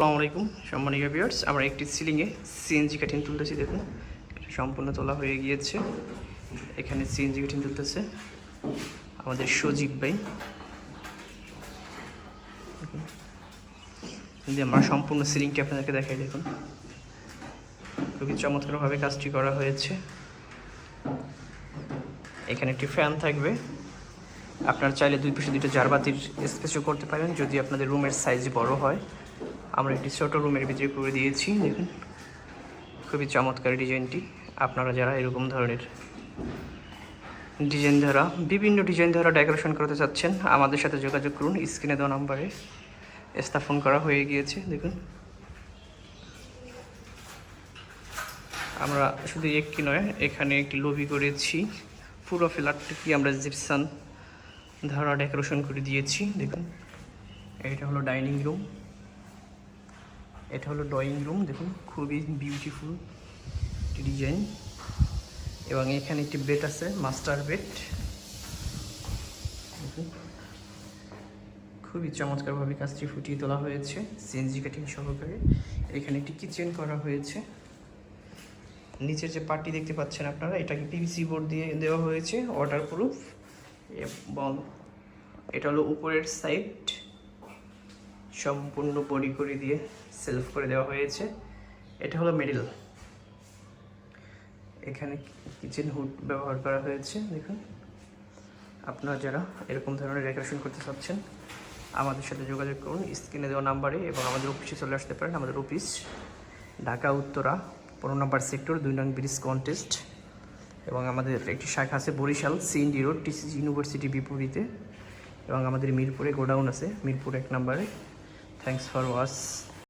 আসসালামু আলাইকুম, সম্মানীয় ভিউয়ার্স আমরা একটি সিলিংয়ে সিএনজি কাঠিন তুলতেছি, দেখুন। সম্পূর্ণ তোলা হয়ে গিয়েছে। এখানে সিএনজি কাঠিন তুলতেছে আমাদের সজীব ভাই। যদি আমরা সম্পূর্ণ সিলিংটি আপনাদেরকে দেখাই, দেখুন। খুবই চমৎকারভাবে কাজটি করা হয়েছে। এখানে একটি ফ্যান থাকবে। আপনার চাইলে দুই পাশে দুটো জারবাতির স্পেসও করতে পারেন, যদি আপনাদের রুমের সাইজ বড় হয়। আমরা একটি ছোট রুমের ভিতরে করে দিয়েছি, দেখুন। খুবই চমৎকার ডিজাইনটি। আপনারা যারা এরকম ধরনের ডিজাইন দ্বারা বিভিন্ন ডিজাইন দ্বারা ডেকোরেশন করতে চাচ্ছেন, আমাদের সাথে যোগাযোগ করুন। স্ক্রিনে দেওয়া নাম্বারে স্থাপন করা হয়ে গিয়েছে, দেখুন। আমরা শুধু একটি নয়, এখানে একটি লবি করেছি। পুরো ফ্ল্যাটটি আমরা জিপসান ধারা ডেকোরেশন করে দিয়েছি, দেখুন। এটা হলো ডাইনিং রুম এটা হলো ড্রয়িং রুম দেখুন, খুবই বিউটিফুল একটি ডিজাইন এবং এখানে একটি বেড আছে মাস্টার বেড খুবই চমৎকারভাবে কাজটি ফুটিয়ে তোলা হয়েছে সিএনজি কাটিং সহকারে। এখানে একটি কিচেন করা হয়েছে। নিচের যে পার্টি দেখতে পাচ্ছেন আপনারা, এটাকে পিভিসি বোর্ড দিয়ে দেওয়া হয়েছে ওয়াটার প্রুফ এবং এটা হলো উপরের সাইড সম্পূর্ণ বডি করে দিয়ে সেলফ করে দেওয়া হয়েছে। এটা হলো মিডিল এখানে কিচেন হুড ব্যবহার করা হয়েছে, দেখুন। আপনারা যারা এরকম ধরনের ডেকোরেশন করতে চাচ্ছেন, আমাদের সাথে যোগাযোগ করুন। স্ক্রিনে দেওয়া নাম্বারে এবং আমাদের অফিসে চলে আসতে পারেন, আমাদের অফিস ঢাকা, উত্তরা, পনেরো নম্বর সেক্টর দুই নং ব্রিজ কন্টেস্ট এবং আমাদের একটি শাখা আছে Barishal CND road TCG university বিপরীতে এবং আমাদের মিরপুরে গোডাউন আছে, মিরপুর এক নম্বরে। thanks for watching